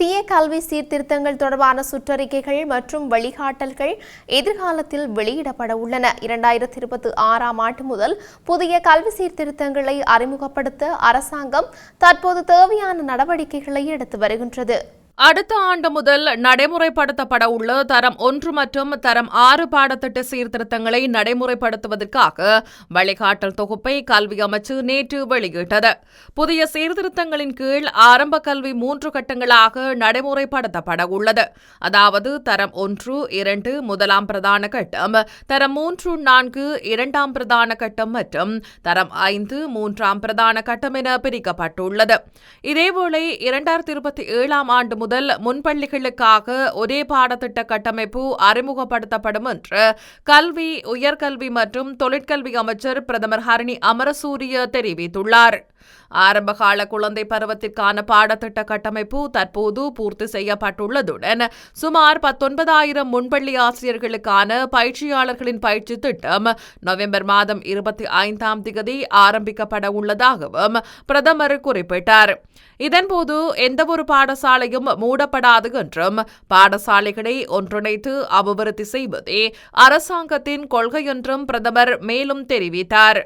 தீய கல்வி சீர்திருத்தங்கள் தொடர்பான சுற்றறிக்கைகள் மற்றும் வழிகாட்டல்கள் எதிர்காலத்தில் வெளியிடப்பட உள்ளன. இரண்டாயிரத்தி இருபத்தி ஆறாம் ஆண்டு முதல் புதிய கல்வி சீர்திருத்தங்களை அறிமுகப்படுத்த அரசாங்கம் தற்போது தேவையான நடவடிக்கைகளை எடுத்து வருகின்றது. அடுத்த ஆண்டு முதல் நடைமுறைப்படுத்தப்பட உள்ள தரம் ஒன்று மற்றும் தரம் ஆறு பாடத்திட்ட சீர்திருத்தங்களை நடைமுறைப்படுத்துவதற்காக வழிகாட்டல் தொகுப்பை கல்வி அமைச்சு நேற்று வெளியிட்டது. புதிய சீர்திருத்தங்களின் கீழ் ஆரம்ப கல்வி மூன்று கட்டங்களாக நடைமுறைப்படுத்தப்பட உள்ளது. அதாவது தரம் ஒன்று இரண்டு முதலாம் பிரதான கட்டம் தரம் மூன்று நான்கு இரண்டாம் பிரதான கட்டம் மற்றும் தரம் ஐந்து மூன்றாம் பிரதான கட்டம் என பிரிக்கப்பட்டுள்ளது. இதேவேளை இரண்டாயிரத்தி இருபத்தி ஏழாம் ஆண்டு முதல் முன்பள்ளிகளுக்காக ஒரே பாடத்திட்ட கட்டமைப்பு அறிமுகப்படுத்தப்படும் என்று கல்வி உயர்கல்வி மற்றும் தொழிற்கல்வி அமைச்சர் பிரதமர் ஹரணி அமரசூரிய தெரிவித்துள்ளார். ஆரம்பகால குழந்தை பருவத்திற்கான பாடத்திட்ட கட்டமைப்பு தற்போது பூர்த்தி செய்யப்பட்டுள்ளதுடன் சுமார் பத்தொன்பதாயிரம் முன்பள்ளி ஆசிரியர்களுக்கான பயிற்சியாளர்களின் பயிற்சி திட்டம் நவம்பர் மாதம் இருபத்தி ஐந்தாம் திகதி ஆரம்பிக்கப்பட உள்ளதாகவும் பிரதமர் குறிப்பிட்டார். இதன்போது எந்தவொரு பாடசாலையும் மூடப்படாது என்றும் பாடசாலைகளை ஒன்றிணைத்து அபிவிருத்தி செய்வதே அரசாங்கத்தின் கொள்கை என்றும் பிரதமர் மேலும் தெரிவித்தார்.